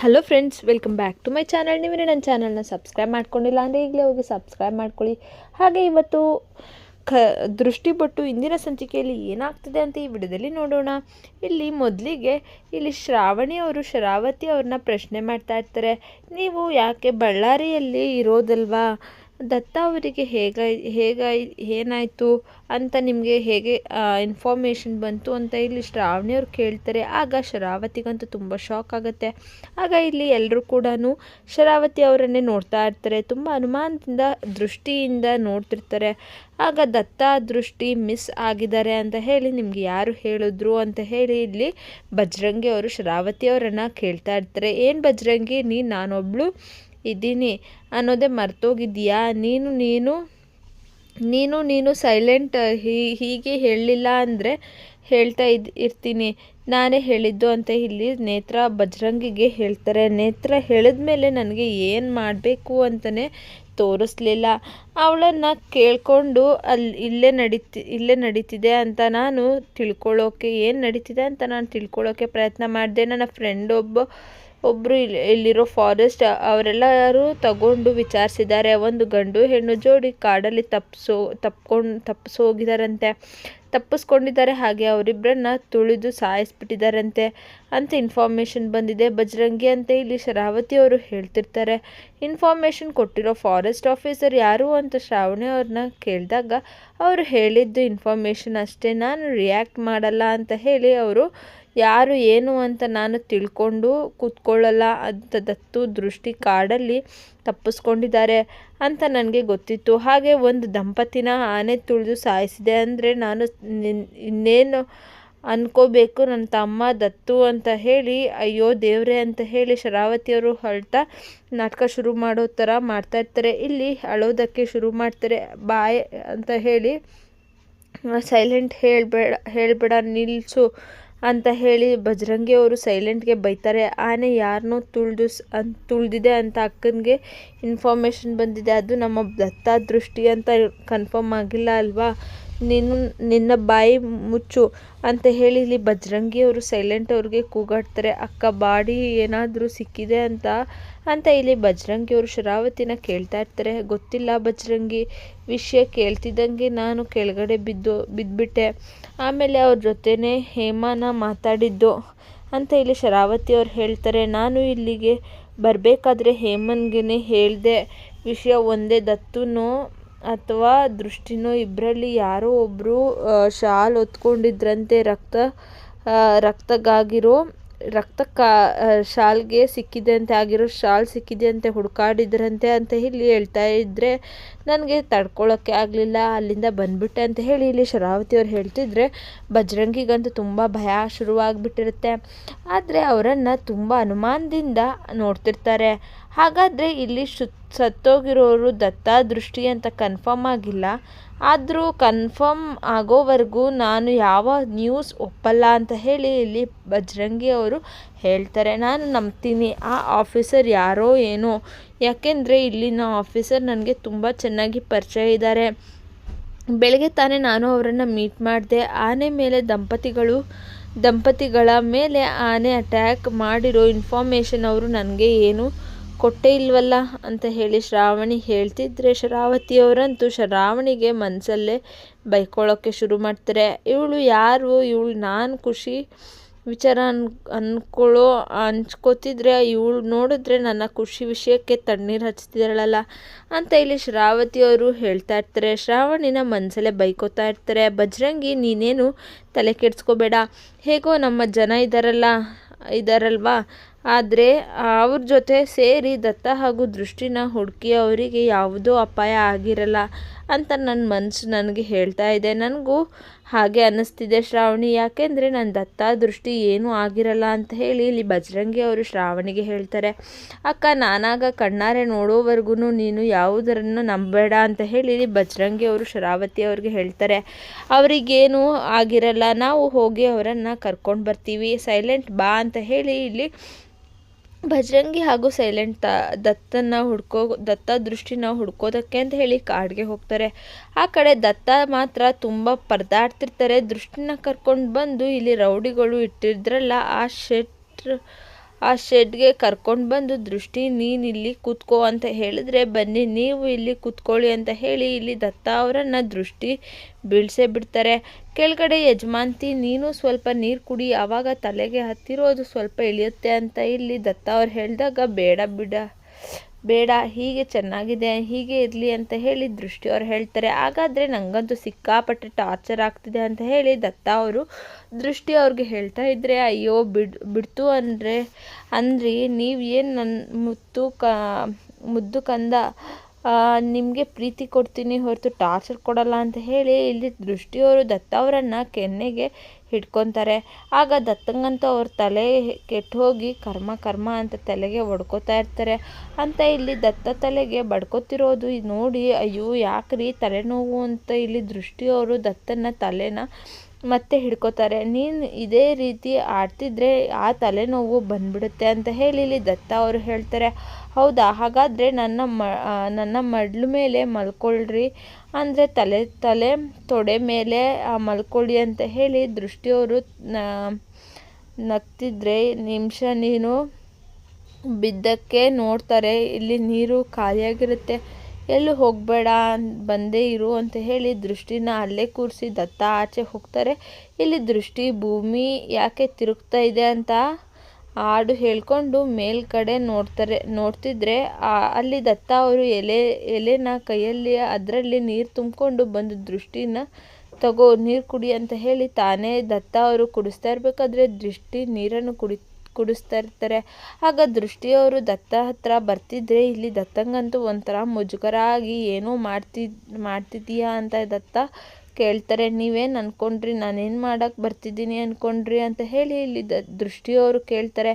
Hello friends welcome back to my channel ನೀವೇ ನನ್ನ ಚಾನಲ್ನ ಸಬ್ಸ್ಕ್ರೈಬ್ ಮಾಡ್ಕೊಂಡಿಲ್ಲ ಅಂದರೆ ಈಗಲೇ ಹೋಗಿ ಸಬ್ಸ್ಕ್ರೈಬ್ ಮಾಡ್ಕೊಳ್ಳಿ. ಹಾಗೆ ಇವತ್ತು ಕ, ದೃಷ್ಟಿ ಬೊಟ್ಟು ಇಂದಿನ ಸಂಚಿಕೆಯಲ್ಲಿ ಏನಾಗ್ತದೆ ಅಂತ ಈ ವಿಡಿಯೋದಲ್ಲಿ ನೋಡೋಣ. ಇಲ್ಲಿ ಮೊದಲಿಗೆ ಇಲ್ಲಿ ಶ್ರಾವಣಿ ಅವರು, ಶರಾವತಿ ಅವ್ರನ್ನ ಪ್ರಶ್ನೆ ಮಾಡ್ತಾ ಇರ್ತಾರೆ. ನೀವು ಯಾಕೆ ಬಳ್ಳಾರಿಯಲ್ಲಿ ಇರೋದಲ್ವಾ? ದತ್ತ ಅವರಿಗೆ ಹೇಗ ಹೇಗಾಯ್ ಏನಾಯಿತು ಅಂತ ನಿಮಗೆ ಹೇಗೆ ಇನ್ಫಾರ್ಮೇಷನ್ ಬಂತು ಅಂತ ಇಲ್ಲಿ ಶ್ರಾವಣಿಯವ್ರು ಕೇಳ್ತಾರೆ. ಆಗ ಶರಾವತಿಗಂತೂ ತುಂಬ ಶಾಕ್ ಆಗುತ್ತೆ. ಆಗ ಇಲ್ಲಿ ಎಲ್ಲರೂ ಕೂಡ ಶರಾವತಿ ಅವರನ್ನೇ ನೋಡ್ತಾ ಇರ್ತಾರೆ. ತುಂಬ ಅನುಮಾನದಿಂದ, ದೃಷ್ಟಿಯಿಂದ ನೋಡ್ತಿರ್ತಾರೆ. ಆಗ ದತ್ತ, ದೃಷ್ಟಿ ಮಿಸ್ ಆಗಿದ್ದಾರೆ ಅಂತ ಹೇಳಿ ನಿಮ್ಗೆ ಯಾರು ಹೇಳಿದ್ರು ಅಂತ ಹೇಳಿ ಇಲ್ಲಿ ಬಜರಂಗಿ ಅವರು ಶರಾವತಿ ಅವರನ್ನು ಕೇಳ್ತಾ ಇರ್ತಾರೆ. ಏನು ಬಜರಂಗಿ? ನೀ ನಾನೊಬ್ಳು. ಇದ್ದೀನಿ ಅನ್ನೋದೇ ಮರ್ತೋಗಿದ್ದೀಯಾ? ನೀನು ನೀನು ನೀನು ನೀನು ಸೈಲೆಂಟ್ ಹೀಗೆ ಹೇಳಲಿಲ್ಲ ಅಂದರೆ ಹೇಳ್ತಾ ಇದ್, ಇರ್ತೀನಿ. ನಾನೇ ಹೇಳಿದ್ದು ಅಂತ ಇಲ್ಲಿ ನೇತ್ರ ಬಜರಂಗಿಗೆ ಹೇಳ್ತಾರೆ. ನೇತ್ರ ಹೇಳಿದ ಮೇಲೆ ನನಗೆ ಏನು ಮಾಡಬೇಕು ಅಂತಲೇ ತೋರಿಸ್ಲಿಲ್ಲ. ಅವಳನ್ನು ಕೇಳಿಕೊಂಡು ಅಲ್ಲಿ ಇಲ್ಲೇ ನಡೀತಿ, ಇಲ್ಲೇ ನಡೀತಿದೆ ಅಂತ ನಾನು ತಿಳ್ಕೊಳ್ಳೋಕೆ, ಏನು ನಡೀತಿದೆ ಅಂತ ನಾನು ತಿಳ್ಕೊಳ್ಳೋಕೆ ಪ್ರಯತ್ನ ಮಾಡಿದೆ. ನನ್ನ ಫ್ರೆಂಡ್ ಒಬ್ಬ ಒಬ್ಬರು ಇಲ್ಲಿ, ಇಲ್ಲಿರೋ ಫಾರೆಸ್ಟ್ ಅವರೆಲ್ಲರೂ ತಗೊಂಡು ವಿಚಾರಿಸಿದ್ದಾರೆ. ಒಂದು ಗಂಡು ಹೆಣ್ಣು ಜೋಡಿ ಕಾಡಲ್ಲಿ ತಪ್ಪಿಸೋ ತಪ್ಕೊಂಡು ತಪ್ಪಿಸೋಗಿದಾರಂತೆ ತಪ್ಪಿಸ್ಕೊಂಡಿದ್ದಾರೆ. ಹಾಗೆ ಅವರಿಬ್ಬರನ್ನ ತುಳಿದು ಸಾಯಿಸ್ಬಿಟ್ಟಿದ್ದಾರಂತೆ ಅಂತ ಇನ್ಫಾರ್ಮೇಷನ್ ಬಂದಿದೆ. ಬಜರಂಗಿ ಅಂತ ಇಲ್ಲಿ ಶರಾವತಿ ಅವರು ಹೇಳ್ತಿರ್ತಾರೆ. ಇನ್ಫಾರ್ಮೇಷನ್ ಕೊಟ್ಟಿರೋ ಫಾರೆಸ್ಟ್ ಆಫೀಸರ್ ಯಾರು ಅಂತ ಶ್ರಾವಣಿ ಅವ್ರನ್ನ ಕೇಳಿದಾಗ, ಅವರು ಹೇಳಿದ್ದು ಇನ್ಫಾರ್ಮೇಷನ್ ಅಷ್ಟೇ. ನಾನು ರಿಯಾಕ್ಟ್ ಮಾಡಲ್ಲ ಅಂತ ಹೇಳಿ ಅವರು ಯಾರು ಏನು ಅಂತ ನಾನು ತಿಳ್ಕೊಂಡು ಕೂತ್ಕೊಳ್ಳಲ್ಲ ಅಂತ ದತ್ತು ದೃಷ್ಟಿ ಕಾಡಲ್ಲಿ ತಪ್ಪಿಸ್ಕೊಂಡಿದ್ದಾರೆ ಅಂತ ನನಗೆ ಗೊತ್ತಿತ್ತು. ಹಾಗೆ ಒಂದು ದಂಪತಿನ ಆನೆ ತುಳಿದು ಸಾಯಿಸಿದೆ ಅಂದರೆ ನಾನು ಇನ್ನೇನು ಅನ್ಕೋಬೇಕು ನನ್ನ ತಮ್ಮ ದತ್ತು ಅಂತ ಹೇಳಿ, ಅಯ್ಯೋ ದೇವ್ರೆ ಅಂತ ಹೇಳಿ ಶರಾವತಿಯವರು ಹೊರಟ ನಾಟಕ ಶುರು ಮಾಡೋ ಥರ ಮಾಡ್ತಾ ಇರ್ತಾರೆ. ಇಲ್ಲಿ ಅಳೋದಕ್ಕೆ ಶುರು ಮಾಡ್ತಾರೆ. ಬಾಯ್ ಅಂತ ಹೇಳಿ ಸೈಲೆಂಟ್ ಹೇಳಬೇಡ ಹೇಳಬೇಡ ನಿಲ್ಲಿಸು ಅಂತ ಹೇಳಿ ಬಜರಂಗಿ ಅವರು ಸೈಲೆಂಟ್ಗೆ ಬೈತಾರೆ. ಆನೆ ಯಾರನ್ನೋ ತುಳಿದು ಅಂತ ತುಳಿದಿದೆ ಅಂತ ಅಕ್ಕನಿಗೆ ಇನ್ಫಾರ್ಮೇಷನ್ ಬಂದಿದೆ. ಅದು ನಮ್ಮ ದತ್ತ ದೃಷ್ಟಿ ಅಂತ ಕನ್ಫರ್ಮ್ ಆಗಿಲ್ಲ ಅಲ್ವಾ? ನೀನು ನಿನ್ನ ಬಾಯಿ ಮುಚ್ಚು ಅಂತ ಹೇಳಿ ಇಲ್ಲಿ ಬಜರಂಗಿ ಅವರು ಸೈಲೆಂಟ್ ಅವ್ರಿಗೆ ಕೂಗಾಡ್ತಾರೆ, ಅಕ್ಕ, ಬಾಡಿ ಏನಾದರೂ ಸಿಕ್ಕಿದೆ ಅಂತ? ಅಂತ ಇಲ್ಲಿ ಬಜರಂಗಿ ಅವರು ಶರಾವತಿನ ಕೇಳ್ತಾ ಇರ್ತಾರೆ. ಗೊತ್ತಿಲ್ಲ ಬಜರಂಗಿ ವಿಷಯ ಕೇಳ್ತಿದ್ದಂಗೆ ನಾನು ಕೆಳಗಡೆ ಬಿದ್ದು ಬಿದ್ದುಬಿಟ್ಟೆ ಆಮೇಲೆ ಅವ್ರ ಜೊತೆನೇ ಹೇಮಾನ ಮಾತಾಡಿದ್ದು ಅಂತ ಇಲ್ಲಿ ಶರಾವತಿ ಅವ್ರು ಹೇಳ್ತಾರೆ. ನಾನು ಇಲ್ಲಿಗೆ ಬರಬೇಕಾದ್ರೆ ಹೇಮನ್ಗೆ ಹೇಳಿದೆ, ವಿಷಯ ಒಂದೇ ದತ್ತುನೋ ಅಥವಾ ದೃಷ್ಟಿನೋ ಇಬ್ಬರಲ್ಲಿ ಯಾರೋ ಒಬ್ಬರು ಶಾಲ್ ಹೊತ್ಕೊಂಡಿದ್ರಂತೆ ರಕ್ತ ರಕ್ತಗಾಗಿರೋ ರಕ್ತ ಕಾ ಶಾಲ್ಗೆ ಸಿಕ್ಕಿದೆ ಅಂತ ಆಗಿರೋ ಶಾಲ್ ಸಿಕ್ಕಿದೆ ಅಂತ ಹುಡುಕಾಡಿದ್ರಂತೆ ಅಂತ ಇಲ್ಲಿ ಹೇಳ್ತಾ ಇದ್ದರೆ ನನಗೆ ತಡ್ಕೊಳ್ಳೋಕ್ಕೆ ಆಗಲಿಲ್ಲ, ಅಲ್ಲಿಂದ ಬಂದ್ಬಿಟ್ಟೆ ಅಂತ ಹೇಳಿ ಇಲ್ಲಿ ಶರಾವತಿ ಅವ್ರು ಹೇಳ್ತಿದ್ರೆ ಬಜರಂಗಿಗಂತೂ ತುಂಬ ಭಯ ಶುರುವಾಗಿಬಿಟ್ಟಿರುತ್ತೆ. ಆದರೆ ಅವರನ್ನು ತುಂಬ ಅನುಮಾನದಿಂದ ನೋಡ್ತಿರ್ತಾರೆ. ಹಾಗಾದರೆ ಇಲ್ಲಿ ಶು, ಸತ್ತೋಗಿರೋರು ದತ್ತ ದೃಷ್ಟಿ ಅಂತ ಕನ್ಫರ್ಮ್ ಆಗಿಲ್ಲ. ಆದರೂ ಕನ್ಫರ್ಮ್ ಆಗೋವರೆಗೂ ನಾನು ಯಾವ ನ್ಯೂಸ್ ಒಪ್ಪಲ್ಲ ಅಂತ ಹೇಳಿ ಇಲ್ಲಿ ಬಜರಂಗಿ ಅವರು ಹೇಳ್ತಾರೆ. ನಾನು ನಂಬ್ತೀನಿ. ಆ ಆಫೀಸರ್ ಯಾರೋ ಏನೋ. ಯಾಕೆಂದರೆ ಇಲ್ಲಿನ ಆಫೀಸರ್ ನನಗೆ ತುಂಬ ಚೆನ್ನಾಗಿ ಪರಿಚಯ ಇದ್ದಾರೆ. ಬೆಳಗ್ಗೆ ತಾನೇ ನಾನು ಅವರನ್ನು ಮೀಟ್ ಮಾಡಿದೆ. ಆನೆ ಮೇಲೆ ದಂಪತಿಗಳು, ದಂಪತಿಗಳ ಮೇಲೆ ಆನೆ ಅಟ್ಯಾಕ್ ಮಾಡಿರೋ ಇನ್ಫಾರ್ಮೇಷನ್ ಅವರು ನನಗೆ ಏನು ಕೊಟ್ಟೇ ಇಲ್ವಲ್ಲ ಅಂತ ಹೇಳಿ ಶ್ರಾವಣಿ ಹೇಳ್ತಿದ್ರೆ ಶರಾವತಿಯವರಂತೂ ಶ್ರಾವಣಿಗೆ ಮನಸ್ಸಲ್ಲೇ ಬೈಕೊಳ್ಳೋಕ್ಕೆ ಶುರು ಮಾಡ್ತಾರೆ. ಇವಳು ಯಾರು? ಇವಳು ನಾನು ಖುಷಿ ವಿಚಾರ ಅನ್ ಅಂದ್ಕೊಳ್ಳೋ ಹಂಚ್ಕೋತಿದ್ರೆ ಇವಳು ನೋಡಿದ್ರೆ ನನ್ನ ಖುಷಿ ವಿಷಯಕ್ಕೆ ತಣ್ಣೀರು ಹಚ್ತಿದ್ದಾಳಲ್ಲ ಅಂತ ಇಲ್ಲಿ ಶ್ರಾವತಿಯವರು ಹೇಳ್ತಾ ಇರ್ತಾರೆ. ಶ್ರಾವಣಿನ ಮನಸಲ್ಲೇ ಬೈಕೋತಾ ಇರ್ತಾರೆ. ಬಜರಂಗಿ, ನೀನೇನು ತಲೆ ಕೆಡಿಸ್ಕೋಬೇಡ? ಹೇಗೋ ನಮ್ಮ ಜನ ಇದ್ದಾರಲ್ಲ ಇದ್ದಾರಲ್ವಾ ಆದರೆ ಅವ್ರ ಜೊತೆ ಸೇರಿ ದತ್ತ ಹಾಗೂ ದೃಷ್ಟಿನ ಹುಡುಕಿ ಅವರಿಗೆ ಯಾವುದೂ ಅಪಾಯ ಆಗಿರಲ್ಲ ಅಂತ ನನ್ನ ಮನಸ್ಸು ನನಗೆ ಹೇಳ್ತಾ ಇದೆ. ನನಗೂ ಹಾಗೆ ಅನ್ನಿಸ್ತಿದೆ ಶ್ರಾವಣಿ. ಯಾಕೆಂದರೆ ನನ್ನ ದತ್ತ ದೃಷ್ಟಿ ಏನೂ ಆಗಿರಲ್ಲ ಅಂತ ಹೇಳಿ ಇಲ್ಲಿ ಬಜರಂಗಿ ಅವರು ಶ್ರಾವಣಿಗೆ ಹೇಳ್ತಾರೆ. ಅಕ್ಕ, ನಾನಾಗ ಕಣ್ಣಾರೆ ನೋಡೋವರೆಗೂ ನೀನು ಯಾವುದರನ್ನು ನಂಬೇಡ ಅಂತ ಹೇಳಿ ಇಲ್ಲಿ ಬಜರಂಗಿ ಅವರು ಶರಾವತಿ ಅವ್ರಿಗೆ ಹೇಳ್ತಾರೆ. ಅವರಿಗೇನು ಆಗಿರಲ್ಲ. ನಾವು ಹೋಗಿ ಅವರನ್ನು ಕರ್ಕೊಂಡು ಬರ್ತೀವಿ. ಸೈಲೆಂಟ್ ಬಾ ಅಂತ ಹೇಳಿ ಇಲ್ಲಿ ಬಜರಂಗಿ ಹಾಗೂ ಸೈಲೆಂಟ್ ತ ದತ್ತನ ಹುಡ್ಕೋ, ದತ್ತ ದೃಷ್ಟಿನ ಹುಡ್ಕೋದಕ್ಕೆ ಅಂತ ಹೇಳಿ ಕಾಡಿಗೆ ಹೋಗ್ತಾರೆ. ಆ ಕಡೆ ದತ್ತ ಮಾತ್ರ ತುಂಬ ಪರದಾಡ್ತಿರ್ತಾರೆ. ದೃಷ್ಟಿನ ಕರ್ಕೊಂಡು ಬಂದು ಇಲ್ಲಿ ರೌಡಿಗಳು ಇಟ್ಟಿದ್ರಲ್ಲ, ಆ ಶೆಟ್ರ್ ಆ ಶೆಡ್ಗೆ ಕರ್ಕೊಂಡು ಬಂದು, ದೃಷ್ಟಿ, ನೀನು ಇಲ್ಲಿ ಕೂತ್ಕೋ ಅಂತ ಹೇಳಿದ್ರೆ ಬನ್ನಿ, ನೀವು ಇಲ್ಲಿ ಕೂತ್ಕೊಳ್ಳಿ ಅಂತ ಹೇಳಿ ಇಲ್ಲಿ ದತ್ತ ಅವರನ್ನು ದೃಷ್ಟಿ ಬೀಳ್ಸೇ ಬಿಡ್ತಾರೆ. ಕೆಳಗಡೆ ಯಜಮಾನ್ತಿ, ನೀನು ಸ್ವಲ್ಪ ನೀರು ಕುಡಿ ಆವಾಗ ತಲೆಗೆ ಹತ್ತಿರೋದು ಸ್ವಲ್ಪ ಇಳಿಯುತ್ತೆ ಅಂತ ಇಲ್ಲಿ ದತ್ತ ಅವ್ರು ಹೇಳಿದಾಗ, ಬೇಡ ಬಿಡ ಬೇಡ, ಹೀಗೆ ಚೆನ್ನಾಗಿದೆ, ಹೀಗೆ ಇರಲಿ ಅಂತ ಹೇಳಿ ದೃಷ್ಟಿ ಅವ್ರು ಹೇಳ್ತಾರೆ. ಹಾಗಾದರೆ ನನಗಂತೂ ಸಿಕ್ಕಾಪಟ್ಟೆ ಟಾರ್ಚರ್ ಆಗ್ತಿದೆ ಅಂತ ಹೇಳಿ ದತ್ತ ಅವರು ದೃಷ್ಟಿ ಅವ್ರಿಗೆ ಹೇಳ್ತಾ ಇದ್ದರೆ ಅಯ್ಯೋ, ಬಿಡ್, ಬಿಡ್ತು ಅಂದರೆ, ಅಂದ್ರಿ, ನೀವು ಏನು ನನ್ನ ಮುತ್ತು ಕ, ಮುದ್ದು ಕಂದ ನಿಮಗೆ ಪ್ರೀತಿ ಕೊಡ್ತೀನಿ ಹೊರತು ಟಾರ್ಚರ್ ಕೊಡಲ್ಲ ಅಂತ ಹೇಳಿ ಇಲ್ಲಿ ದೃಷ್ಟಿಯವರು ದತ್ತ ಅವರನ್ನು ಕೆನ್ನೆಗೆ ಹಿಡ್ಕೊತಾರೆ. ಆಗ ದತ್ತಂಗಂತೂ ಅವ್ರ ತಲೆ ಕೆಟ್ಟು ಹೋಗಿ ಕರ್ಮ ಕರ್ಮ ಅಂತ ತಲೆಗೆ ಹೊಡ್ಕೋತಾ ಇರ್ತಾರೆ. ಅಂತ ಇಲ್ಲಿ ದತ್ತ ತಲೆಗೆ ಬಡ್ಕೋತಿರೋದು ನೋಡಿ, ಅಯ್ಯೋ, ಯಾಕ್ರಿ ತಲೆನೋವು ಅಂತ ಇಲ್ಲಿ ದೃಷ್ಟಿಯವರು ದತ್ತನ ತಲೆನ ಮತ್ತೆ ಹಿಡ್ಕೋತಾರೆ. ನೀನು ಇದೇ ರೀತಿ ಆಡ್ತಿದ್ರೆ ಆ ತಲೆನೋವು ಬಂದ್ಬಿಡುತ್ತೆ ಅಂತ ಹೇಳಿ ಇಲ್ಲಿ ದತ್ತ ಅವರು ಹೇಳ್ತಾರೆ. ಹೌದಾ? ಹಾಗಾದರೆ ನನ್ನ ಮ ನನ್ನ ಮಡ್ಲ ಮೇಲೆ ಮಲ್ಕೊಳ್ರಿ. ಅಂದರೆ ತಲೆ ತಲೆ ತೊಡೆ ಮೇಲೆ ಮಲ್ಕೊಳ್ಳಿ ಅಂತ ಹೇಳಿ ದೃಷ್ಟಿಯವರು ನಗ್ತಿದ್ರೆ ನಿಮಿಷ ನೀನು ಬಿದ್ದಕ್ಕೆ ನೋಡ್ತಾರೆ. ಇಲ್ಲಿ ನೀರು ಖಾಲಿಯಾಗಿರುತ್ತೆ. ಎಲ್ಲೂ ಹೋಗಬೇಡ ಬಂದೇ ಇರು ಅಂತ ಹೇಳಿ ದೃಷ್ಟಿನ ಅಲ್ಲೇ ಕೂರಿಸಿ ದತ್ತ ಆಚೆ ಹೋಗ್ತಾರೆ. ಇಲ್ಲಿ ದೃಷ್ಟಿ ಭೂಮಿ ಯಾಕೆ ತಿರುಗ್ತಾ ಇದೆ ಅಂತ ಹಾಡು ಹೇಳ್ಕೊಂಡು ಮೇಲ್ಕಡೆ ನೋಡ್ತಾರೆ, ನೋಡ್ತಿದ್ರೆ ಅಲ್ಲಿ ದತ್ತ ಅವರು ಎಲೆ, ಎಲೆನ ಕೈಯಲ್ಲಿ ಅದರಲ್ಲಿ ನೀರು ತುಂಬಿಕೊಂಡು ಬಂದು ದೃಷ್ಟಿನ ತಗೋ ನೀರು ಕುಡಿ ಅಂತ ಹೇಳಿ ತಾನೇ ದತ್ತ ಅವರು ಕುಡಿಸ್ತಾ ಇರಬೇಕಾದ್ರೆ ದೃಷ್ಟಿ ನೀರನ್ನು ಕುಡಿ ಕುಡಿಸ್ತಾ ಇರ್ತಾರೆ. ಆಗ ದೃಷ್ಟಿಯವರು ದತ್ತ ಹತ್ರ ಬರ್ತಿದ್ರೆ, ಇಲ್ಲಿ ದತ್ತಂಗಂತೂ ಒಂಥರ ಮುಜುಗರ ಆಗಿ ಏನೋ ಮಾಡ್ತಿ ಮಾಡ್ತಿದ್ದೀಯಾ ಅಂತ ದತ್ತ ಕೇಳ್ತಾರೆ. ನೀವೇನು ಅಂದ್ಕೊಂಡ್ರಿ ನಾನೇನು ಮಾಡೋಕ್ಕೆ ಬರ್ತಿದ್ದೀನಿ ಅಂದ್ಕೊಂಡ್ರಿ ಅಂತ ಹೇಳಿ ಇಲ್ಲಿ ದ ದೃಷ್ಟಿಯವರು ಕೇಳ್ತಾರೆ.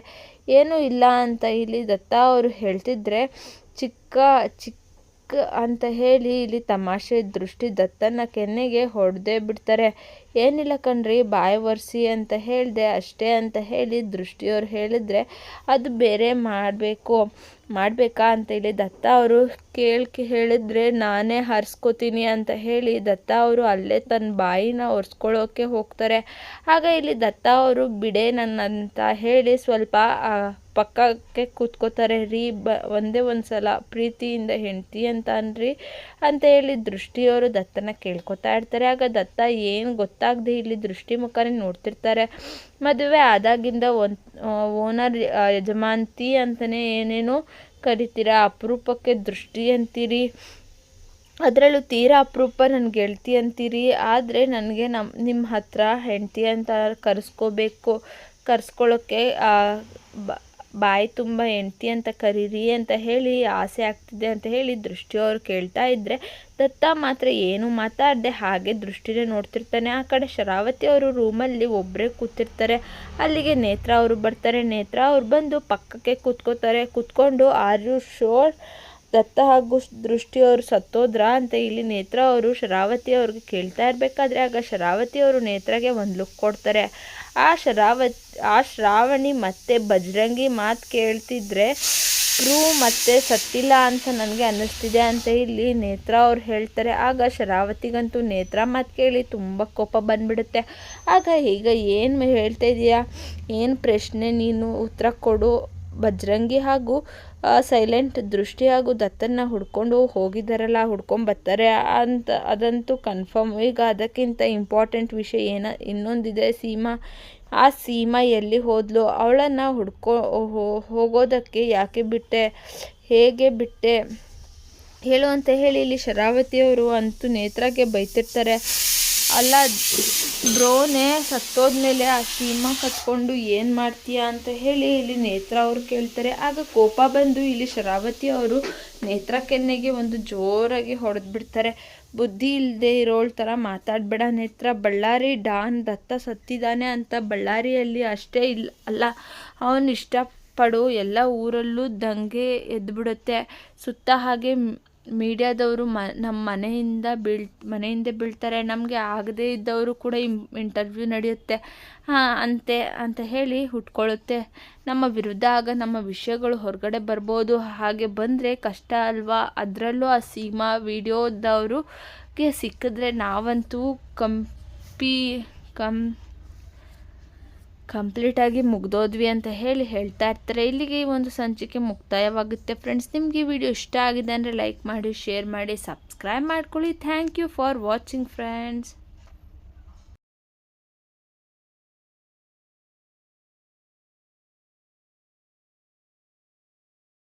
ಏನೂ ಇಲ್ಲ ಅಂತ ಇಲ್ಲಿ ದತ್ತ ಅವರು ಹೇಳ್ತಿದ್ರೆ, ಚಿಕ್ಕ ಚಿಕ್ಕ ಅಂತ ಹೇಳಿ ಇಲ್ಲಿ ತಮಾಷೆ ದೃಷ್ಟಿ ದತ್ತನ ಕೆನ್ನೆಗೆ ಹೊಡೆದೇ ಬಿಡ್ತಾರೆ. ಏನಿಲ್ಲ ಕಣ್ರಿ, ಬಾಯಿ ಒರೆಸಿ ಅಂತ ಹೇಳಿದೆ, ಅಷ್ಟೇ ಅಂತ ಹೇಳಿ ದೃಷ್ಟಿಯವ್ರು ಹೇಳಿದ್ರೆ ಅದು ಬೇರೆ ಮಾಡಬೇಕು. ಮಾಡಬೇಕಾ ಅಂತ ಹೇಳಿ ದತ್ತ ಅವರು ಕೇಳ್ಕೆ ಹೇಳಿದ್ರೆ ನಾನೇ ಹರಿಸ್ಕೋತೀನಿ ಅಂತ ಹೇಳಿ ದತ್ತ ಅವರು ಅಲ್ಲೇ ತನ್ನ ಬಾಯಿನ ಒರೆಸ್ಕೊಳ್ಳೋಕೆ ಹೋಗ್ತಾರೆ. ಆಗ ಇಲ್ಲಿ ದತ್ತ ಅವರು ಬಿಡೆ ನನ್ನ ಅಂತ ಹೇಳಿ ಸ್ವಲ್ಪ ಪಕ್ಕಕ್ಕೆ ಕೂತ್ಕೋತಾರೆ, ರೀ, ಬ, ಒಂದೇ ಒಂದು ಸಲ ಪ್ರೀತಿಯಿಂದ ಹೆಂಡ್ತಿ ಅಂತ ಅನ್ರಿ ಅಂತ ಹೇಳಿ ದೃಷ್ಟಿಯವರು ದತ್ತನ ಕೇಳ್ಕೊತಾ ಇರ್ತಾರೆ. ಆಗ ದತ್ತ ಏನು ಗೊತ್ತಾಗದೆ ಇಲ್ಲಿ ದೃಷ್ಟಿ ಮುಖನೇ ನೋಡ್ತಿರ್ತಾರೆ. ಮದುವೆ ಆದಾಗಿಂದ ಒನ್ ಓನರ್ ಯಜಮಾಂತಿ ಅಂತಲೇ ಏನೇನೋ ಕರಿತೀರ, ಅಪರೂಪಕ್ಕೆ ದೃಷ್ಟಿ ಅಂತೀರಿ, ಅದರಲ್ಲೂ ತೀರಾ ಅಪರೂಪ ನನ್ನ ಗೆಳತಿ ಅಂತೀರಿ, ಆದರೆ ನನಗೆ ನಮ್ಮ ನಿಮ್ಮ ಹತ್ರ ಹೆಂಡತಿ ಅಂತ ಕರೆಸ್ಕೋಬೇಕು ಕರೆಸ್ಕೊಳ್ಳೋಕ್ಕೆ ಬಾಯಿ ತುಂಬ ಹೆಂಡ್ತಿ ಅಂತ ಕರೀರಿ ಅಂತ ಹೇಳಿ ಆಸೆ ಆಗ್ತಿದೆ ಅಂತ ಹೇಳಿ ದೃಷ್ಟಿಯವರು ಕೇಳ್ತಾ ಇದ್ದರೆ ದತ್ತ ಮಾತ್ರ ಏನು ಮಾತಾಡದೆ ಹಾಗೆ ದೃಷ್ಟಿನೇ ನೋಡ್ತಿರ್ತಾನೆ. ಆ ಕಡೆ ಶರಾವತಿ ಅವರು ರೂಮಲ್ಲಿ ಒಬ್ಬರೇ ಕೂತಿರ್ತಾರೆ. ಅಲ್ಲಿಗೆ ನೇತ್ರ ಅವರು ಬರ್ತಾರೆ. ನೇತ್ರ ಅವ್ರು ಬಂದು ಪಕ್ಕಕ್ಕೆ ಕೂತ್ಕೋತಾರೆ. ಕೂತ್ಕೊಂಡು ಆರ್ ಯು ಶೋರ್ ದತ್ತ ಹಾಗೂ ದೃಷ್ಟಿಯವರು ಸತ್ತೋದ್ರಾ ಅಂತ ಇಲ್ಲಿ ನೇತ್ರ ಅವರು, ಶರಾವತಿ ಅವ್ರಿಗೆ ಕೇಳ್ತಾ ಇರಬೇಕಾದ್ರೆ ಆಗ ಶರಾವತಿ ಅವರು ನೇತ್ರಗೆ ಒಂದು ಲುಕ್ ಕೊಡ್ತಾರೆ. ಆ ಶರಾವತಿ, ಆ ಶ್ರಾವಣಿ ಮತ್ತೆ ಬಜರಂಗಿ ಮಾತು ಕೇಳ್ತಿದ್ರೆ, ಕ್ರೂ ಮತ್ತೆ ಸತ್ತಿಲ್ಲ ಅಂತ ನನಗೆ ಅನ್ನಿಸ್ತಿದೆ ಅಂತ ಇಲ್ಲಿ ನೇತ್ರ ಅವ್ರು ಹೇಳ್ತಾರೆ. ಆಗ ಶರಾವತಿಗಂತೂ ನೇತ್ರ ಮಾತು ಕೇಳಿ ತುಂಬ ಕೋಪ ಬಂದ್ಬಿಡುತ್ತೆ. ಆಗ ಈಗ ಏನು ಹೇಳ್ತಾ ಇದೀಯಾ? ಏನು ಪ್ರಶ್ನೆ ನೀನು? ಉತ್ತರ ಕೊಡು. ಬಜರಂಗಿ ಹಾಗೂ ಸೈಲೆಂಟ್ ದೃಷ್ಟಿ ಹಾಗೂ ದತ್ತನ್ನ ಹುಡ್ಕೊಂಡು ಹೋಗಿದ್ದಾರಲ್ಲ ಹುಡ್ಕೊಂಬರ್ತಾರೆ ಅಂತ, ಅದಂತೂ ಕನ್ಫರ್ಮ್ ಈಗ ಅದಕ್ಕಿಂತ ಇಂಪಾರ್ಟೆಂಟ್ ವಿಷಯ ಏನ, ಇನ್ನೊಂದಿದೆ, ಸೀಮಾ, ಆ ಸೀಮಾ ಎಲ್ಲಿ ಹೋದ್ಲು, ಅವಳನ್ನು ಹುಡ್ಕೋ ಹೋಗೋದಕ್ಕೆ ಯಾಕೆ ಬಿಟ್ಟೆ, ಹೇಗೆ ಬಿಟ್ಟೆ, ಹೇಳು ಅಂತ ಹೇಳಿ ಇಲ್ಲಿ ಶರಾವತಿಯವರು ಅಂತೂ ನೇತ್ರಾಗೆ ಬೈತಿರ್ತಾರೆ. ಅಲ್ಲ ಬ್ರೋನೇ ಸತ್ತೋದ್ಮೇಲೆ ಆ ಸೀಮ ಕಟ್ಕೊಂಡು ಏನು ಮಾಡ್ತೀಯಾ ಅಂತ ಹೇಳಿ ಇಲ್ಲಿ ನೇತ್ರ ಅವರು ಕೇಳ್ತಾರೆ. ಆಗ ಕೋಪ ಬಂದು ಇಲ್ಲಿ ಶರಾವತಿ ಅವರು ನೇತ್ರ ಕೆನ್ನೆಗೆ ಒಂದು ಜೋರಾಗಿ ಹೊಡೆದ್ಬಿಡ್ತಾರೆ. ಬುದ್ಧಿ ಇಲ್ಲದೆ ಇರೋಳ ಥರ ಮಾತಾಡಬೇಡ ನೇತ್ರ, ಬಳ್ಳಾರಿ ಡಾನ್ ದತ್ತ ಸತ್ತಿದ್ದಾನೆ ಅಂತ ಬಳ್ಳಾರಿಯಲ್ಲಿ ಅಷ್ಟೇ ಇಲ್ಲ ಅಲ್ಲ, ಅವನು ಇಷ್ಟಪಡು ಎಲ್ಲ ಊರಲ್ಲೂ ದಂಗೆ ಎದ್ದುಬಿಡುತ್ತೆ ಸುತ್ತ ಹಾಗೆ ಮೀಡ್ಯಾದವರು ಮ ನಮ್ಮ ಮನೆಯಿಂದ ಬೀಳ್, ಮನೆಯಿಂದ ಬೀಳ್ತಾರೆ. ನಮಗೆ ಆಗದೇ ಇದ್ದವರು ಕೂಡ ಇಂಟರ್ವ್ಯೂ ನಡೆಯುತ್ತೆ. ಹಾಂ, ಅಂತೆ, ಅಂತ ಹೇಳಿ ಹುಟ್ಕೊಳ್ಳುತ್ತೆ. ನಮ್ಮ ವಿರುದ್ಧ ಆಗ ನಮ್ಮ ವಿಷಯಗಳು ಹೊರಗಡೆ ಬರ್ಬೋದು. ಹಾಗೆ ಬಂದರೆ ಕಷ್ಟ ಅಲ್ವಾ? ಅದರಲ್ಲೂ ಆ ಸೀಮಾ ವಿಡಿಯೋದವ್ರಿಗೆ ಸಿಕ್ಕಿದ್ರೆ ನಾವಂತೂ ಕಂಪಿ, ಕಂ ಕಂಪ್ಲೀಟಾಗಿ ಮುಗ್ದೋದ್ವಿ ಅಂತ ಹೇಳಿ ಹೇಳ್ತಾ ಇರ್ತಾರೆ. ಇಲ್ಲಿಗೆ ಈ ಒಂದು ಸಂಚಿಕೆ ಮುಕ್ತಾಯವಾಗುತ್ತೆ ಫ್ರೆಂಡ್ಸ್. ನಿಮಗೆ ಈ ವಿಡಿಯೋ ಇಷ್ಟ ಆಗಿದೆ ಅಂದರೆ ಲೈಕ್ ಮಾಡಿ, ಶೇರ್ ಮಾಡಿ, ಸಬ್ಸ್ಕ್ರೈಬ್ ಮಾಡ್ಕೊಳ್ಳಿ. Thank you for watching friends.